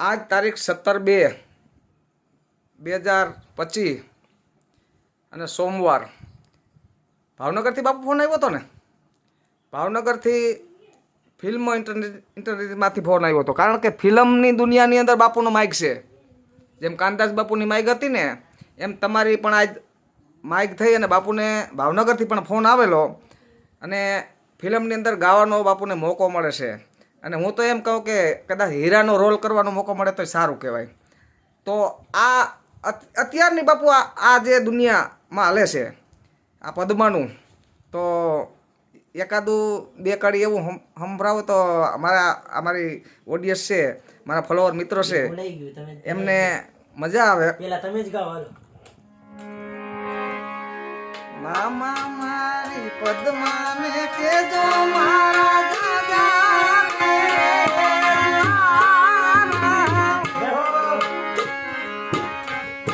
આજ તારીખ સત્તર બે બે હજાર પચીસ અને સોમવાર. ભાવનગરથી બાપુ ફોન આવ્યો હતો ને? ભાવનગરથી ફિલ્મ ઇન્ટરનેટ, ઇન્ટરનેટમાંથી ફોન આવ્યો હતો. કારણ કે ફિલ્મની દુનિયાની અંદર બાપુનો માઇક છે. જેમ કાનદાસ બાપુની માઇક હતી ને, એમ તમારી પણ આજ માઇક થઈ અને બાપુને ભાવનગરથી પણ ફોન આવેલો અને ફિલ્મની અંદર ગાવાનો બાપુને મોકો મળે છે. અને હું તો એમ કહું કે કદાચ હીરાનો રોલ કરવાનો મોકો મળે તો સારું કહેવાય. તો આ અત- અત્યારની બાપુ આ જે દુનિયામાં હાલે છે આ પદ્માનું તો એકાદું બે કડી એવું સંભળાવો તો અમારા અમારી ઓડિયન્સ છે મારા ફોલોવર મિત્રો છે એમને મજા આવે. પેલા તમે જ ગાઓ મામા મારી પદ્માને કેજો મારા દાદાને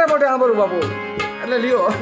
તમારે માટે સાંભળવું બાપુ. એટલે લ્યો.